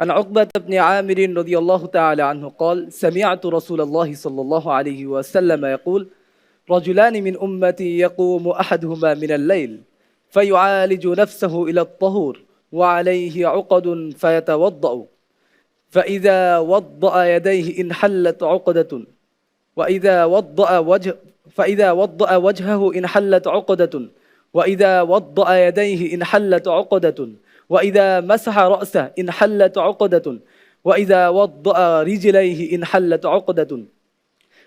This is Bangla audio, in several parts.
عن عقبة بن عامر رضي الله تعالى عنه قال سمعت رسول الله صلى الله عليه وسلم يقول رجلان من أمتي يقوم أحدهما من الليل فيعالج نفسه إلى الطهور وعليه عقد فيتوضأ فإذا وضأ يديه انحلت عقدة وإذا وضأ وجه فإذا وضأ وجهه انحلت عقدة وإذا وضأ يديه انحلت عقدة وإذا مسح رأسه انحلت عقدة وإذا وضأ رجليه انحلت عقدة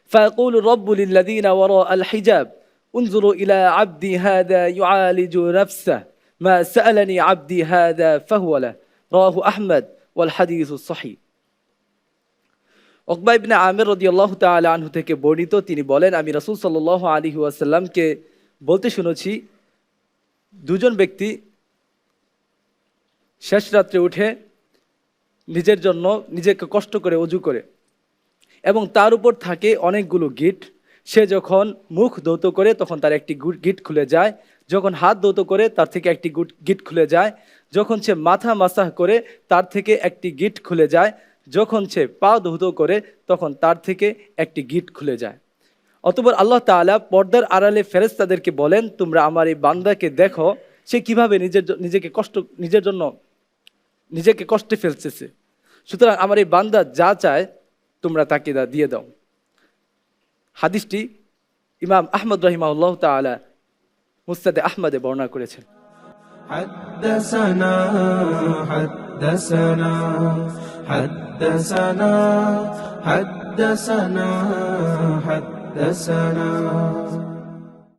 فيقول الرب للذين وراء الحجاب انظروا إلى عبدي هذا يعالج نفسه ما سألني عبدي هذا فهو له رواه أحمد والحديث الصحيح অকবা ইবনে আমির রাদিয়াল্লাহু তাআলা আনহু থেকে বর্ণিত তিনি বলেন আমি রাসূল সাল্লাল্লাহু আলাইহি ওয়াসাল্লামকে বলতে শুনেছি দুজন ব্যক্তি শেষ রাত্রে উঠে নিজের জন্য নিজেকে কষ্ট করে অজু করে। এবং তার উপর থাকে অনেকগুলো গিট। সে যখন মুখ দৌত করে তখন তার একটি গুট- খুলে যায়। যখন হাত দৌত করে তার থেকে একটি গুট- খুলে যায়। যখন সে মাথা মাসাহ করে তার থেকে একটি গিট খুলে যায়। যখন সে পা ধৌত করে তখন তার থেকে একটি গিট খুলে যায়। অতপর আল্লাহ তাআলা পর্দার আড়ালে ফেরেশতাদেরকে বলেন, তোমরা আমার এই বান্দাকে দেখো, সে কীভাবে নিজের নিজেকে কষ্ট নিজের জন্য নিজেকে কষ্টে ফেলতেছে সুতরাং আমার এই বান্দা যা চায় তোমরা তাকে দা- দিয়ে দাও হাদিসটি ইমাম আহমদ রহিমাউল্লাহ তাআলা মুস্তাদে আহমদে বর্ণনা করেছেন حدثنا حدثنا حدثنا حدثنا حدثنا